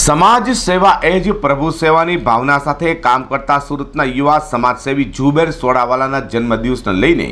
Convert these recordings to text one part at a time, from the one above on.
સમાજ સેવા એ જ પ્રભુ સેવાની ભાવના સાથે કામ કરતા સુરતના યુવા સમાજસેવી જુબેર સોડાવાલાના જન્મદિવસને લઈને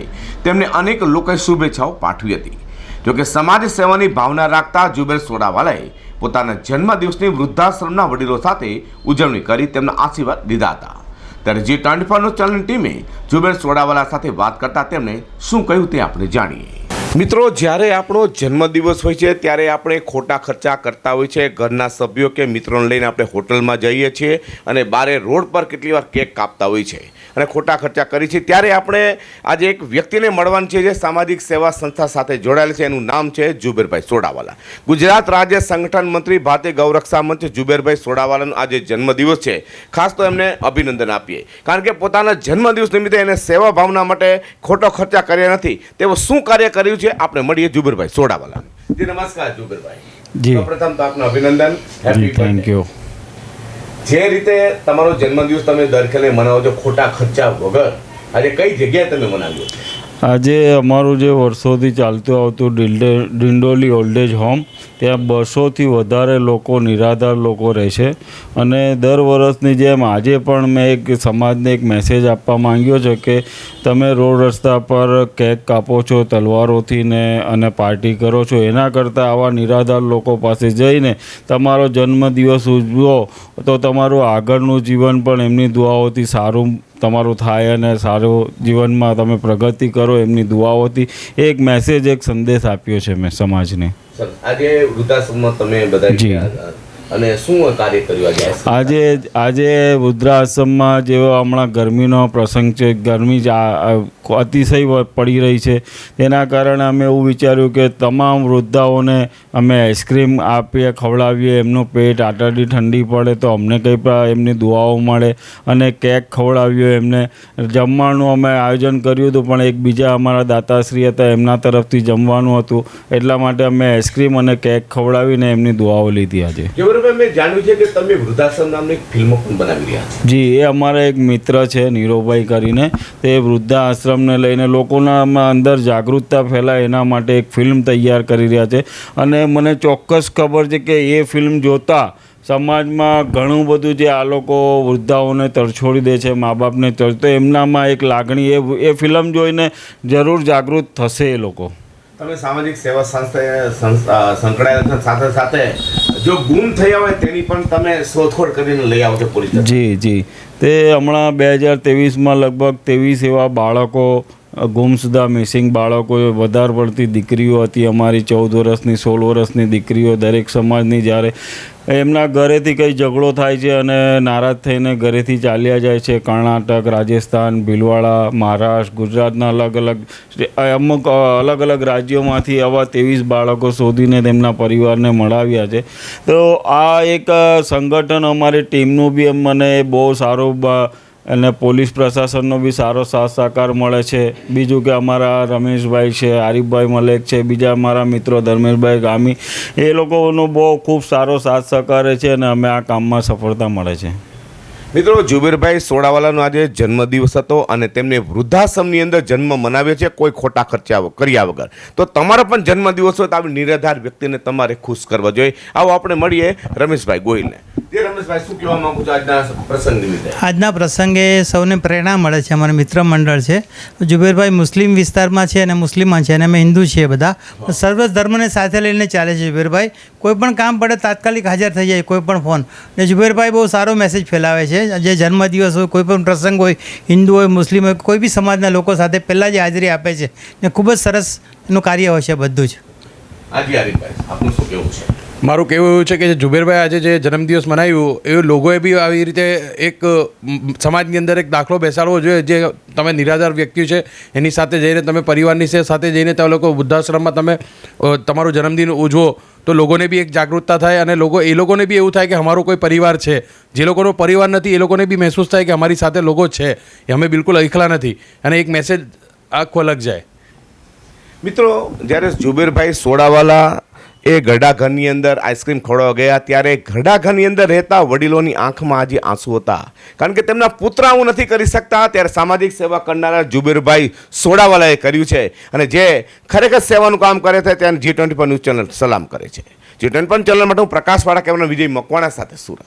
તેમને અનેક લોકોએ શુભેચ્છાઓ પાઠવી હતી. જોકે સમાજ સેવાની ભાવના રાખતા જુબેર સોડાવાલાએ પોતાના જન્મદિવસની વૃદ્ધાશ્રમના વડીલો સાથે ઉજવણી કરી તેમના આશીર્વાદ લીધા હતા. ત્યારે જી ટ્વેન્ટી ફોરનો ચેનલ ટીમે જુબેર સોડાવાલા સાથે વાત કરતા તેમણે શું કહ્યું તે આપણે જાણીએ. મિત્રો, જ્યારે આપણો જન્મદિવસ હોય છે, ત્યારે આપણે ખોટા ખર્ચા કરતા હોય છે. ઘરના સભ્યો કે મિત્રોને લઈને આપણે હોટલમાં જઈએ છીએ અને બારે રોડ પર કેટલી વાર કેક કાપતા હોય છે. અને ખોટા ખર્ચા કરી છે. ત્યારે આપણે આજે એક વ્યક્તિને મળવાનું છે જે સામાજિક સેવા સંસ્થા સાથે જોડાયેલ છે. એનું નામ છે જુબેરભાઈ સોડાવાલા. ગુજરાત રાજ્ય સંગઠન મંત્રી ભારતીય ગૌરક્ષા મંચ જુબેરભાઈ સોડાવાલાનો આજે જન્મદિવસ છે. ખાસ તો એમને અભિનંદન આપીએ. કારણ કે પોતાના જન્મદિવસ નિમિત્તે એને સેવા ભાવના માટે ખોટો ખર્ચા કર્યા નથી. તેઓ શું કાર્ય કર્યું છે? આપણે મળીએ જુબેરભાઈ સોડાવાલા જી નમસ્કાર જુબેરભાઈ. જી. પ્રથમ તો આપનું અભિનંદન. થેન્ક યુ જે રીતે તમારો જન્મદિવસ તમે દરખેલે મનાવો છો ખોટા ખર્ચા વગર, આજે કઈ જગ્યાએ તમે મનાવ્યો? આજે અમારું જે વર્ષોથી ચાલતું આવતું ડિંડોલી ઓલ્ડેજ હોમ ત્યાં બસોથી વધારે લોકો, નિરાધાર લોકો રહે છે. અને દર વર્ષની જેમ આજે પણ મેં એક સમાજને એક મેસેજ આપવા માંગ્યો છે કે તમે રોડ રસ્તા પર કેક કાપો છો, તલવારોથી ને, અને પાર્ટી કરો છો. એના કરતાં આવા નિરાધાર લોકો પાસે જઈને તમારો જન્મદિવસ ઉજવો, તો તમારું આગળનું જીવન પણ એમની દુઆઓથી સારું તમારું થાય અને સારું જીવનમાં તમે પ્રગતિ કરો એમની દુઆઓથી. એક મેસેજ એક સંદેશ આપ્યો છે મેં સમાજને. આજે વૃદ્ધાશ્રમમાં તમે બધા. અને શું કાર્ય કર્યું આજે આજે આજે વૃદ્ધાશ્રમમાં જેવો હમણાં ગરમીનો પ્રસંગ છે ગરમી જ અતિશય પડી રહી છે. તેના કારણે અમે એવું વિચાર્યું કે તમામ વૃદ્ધાઓને અમે આઈસ્ક્રીમ આપીએ ખવડાવીએ એમનું પેટ આટાડી ઠંડી પડે તો અમને કંઈ પણ એમની દુઆઓ મળે અને કેક ખવડાવ્યો એમને. જમવાનું અમે આયોજન કર્યું હતું પણ એક બીજા અમારા દાતાશ્રી હતા એમના તરફથી જમવાનું હતું. એટલા માટે અમે આઈસ્ક્રીમ અને કેક ખવડાવીને એમની દુઆઓ લીધી આજે. જવરભાઈ મેં જાણ્યું છે કે તમે વૃદ્ધાશ્રમ નામની ફિલ્મ પણ બનાવી રહ્યા છો. જી એ અમારા એક મિત્ર છે નીરોભાઈ કરીને. તે વૃદ્ધા આશ્રમને લઈને લોકોના અંદર જાગૃતતા ફેલાય એના માટે એક ફિલ્મ તૈયાર કરી રહ્યા છે. અને મને ચોક્કસ ખબર છે કે એ ફિલ્મ જોતા સમાજમાં ઘણું બધું જે આ લોકો વૃદ્ધાઓને તરછોડી દે છે મા બાપને તર તો એમનામાં એક લાગણી એ એ ફિલ્મ જોઈને જરૂર જાગૃત થશે એ લોકો. તમે સામાજિક સેવા સંસ્થા સંકળાયેલા સાથે સાથે જો ગુમ થયા હોય તેની પણ તમે શોધખોળ કરીને લઈ આવજો પોલીસ જી જી. તે હમણાં બે હજાર ત્રેવીસમાં લગભગ ત્રેવીસ એવા બાળકો ગુમસુદા મિસિંગ બાળકો વધારે પડતી દીકરીઓ હતી. અમારી ચૌદ વર્ષની, સોળ વર્ષની દીકરીઓ દરેક સમાજની જ્યારે એમના ઘરેથી કંઈ ઝઘડો થાય છે અને નારાજ થઈને ઘરેથી ચાલ્યા જાય છે. કર્ણાટક, રાજસ્થાન, ભીલવાડા, મહારાષ્ટ્ર, ગુજરાતના અલગ અલગ અમુક અલગ અલગ રાજ્યોમાંથી આવા ત્રેવીસ બાળકો શોધીને તેમના પરિવારને મળાવ્યા છે. તો આ એક સંગઠન અમારી ટીમનું બી મને બહુ સારું અને પોલીસ પ્રશાસનનો બી સારો સાથ સહકાર મળે છે. બીજું કે અમારા રમેશભાઈ છે, આરીફભાઈ મલેક છે, બીજા અમારા મિત્રો ધર્મેશભાઈ ગામી, એ લોકોનો બહુ ખૂબ સારો સાથ સહકાર છે અને અમે આ કામમાં સફળતા મળે છે. મિત્રો, જુબેરભાઈ સોડાવાલાનો આજે જન્મદિવસ હતો અને તેમને વૃદ્ધાશ્રમની અંદર જન્મ મનાવે છે, કોઈ ખોટા ખર્ચા કર્યા વગર. તો તમારો પણ જન્મદિવસ હોય તો આવી નિરાધાર વ્યક્તિને તમારે ખુશ કરવા જોઈએ. આવો આપણે મળીએ રમેશભાઈ ગોહિલને. આજના પ્રસંગે સૌને પ્રેરણા મળે છે, અમારા મિત્ર મંડળ છે. જુબેરભાઈ મુસ્લિમ વિસ્તારમાં છે અને મુસ્લિમમાં છે અને અમે હિન્દુ છીએ બધા. સર્વ ધર્મને સાથે લઈને ચાલે છે જુબેરભાઈ. કોઈ પણ કામ પડે, તાત્કાલિક હાજર થઈ જાય, કોઈ પણ ફોન. ને જુબેરભાઈ બહુ સારો મેસેજ ફેલાવે છે. જે જન્મદિવસ હોય, કોઈ પણ પ્રસંગ હોય, હિન્દુ હોય, મુસ્લિમ હોય, કોઈ બી સમાજના લોકો સાથે પહેલાં જ હાજરી આપે છે ને ખૂબ જ સરસ એનું કાર્ય હોય છે બધું જ. આજે આપનું શું કહેવું છે? મારું કહેવું એવું છે કે જે જુબેરભાઈ આજે જે જન્મદિવસ મનાવ્યું એ લોકોએ બી આવી રીતે એક સમાજની અંદર એક દાખલો બેસાડવો જોઈએ જે તમે નિરાધાર વ્યક્તિ છે, એની સાથે જઈને તમે પરિવારની સાથે જઈને તમે લોકો વૃદ્ધાશ્રમમાં તમે તમારું જન્મદિન ઉજવો, તો લોકોને બી એક જાગૃતતા થાય અને લોકો, એ લોકોને બી એવું થાય કે અમારો કોઈ પરિવાર છે. જે લોકોનો પરિવાર નથી, એ લોકોને બી મહેસૂસ થાય કે અમારી સાથે લોકો છે. એ અમે બિલકુલ એકલા નથી. અને એક મેસેજ આખો અલગ જાય. મિત્રો, જ્યારે જુબેરભાઈ સોડાવાલા એ ઘરડાઘરની અંદર આઈસ્ક્રીમ ખવડાવવા ગયા. ત્યારે ઘરડાઘરની અંદર રહેતા વડીલોની આંખમાં આજે આંસુ હતા. કારણ કે તેમના પુત્ર આવું નથી કરી શકતા. ત્યારે સામાજિક સેવા કરનારા જુબેરભાઈ સોડાવાલાએ કર્યું છે. અને જે ખરેખર સેવાનું કામ કરે છે ત્યાં જી ટ્વેન્ટી પર ન્યૂઝ ચેનલ સલામ કરે છે. જે ટ્વેન્ટી પર ચેનલ માટે હું પ્રકાશવાળા કેમેરા વિજય મકવાણા સાથે સુરત.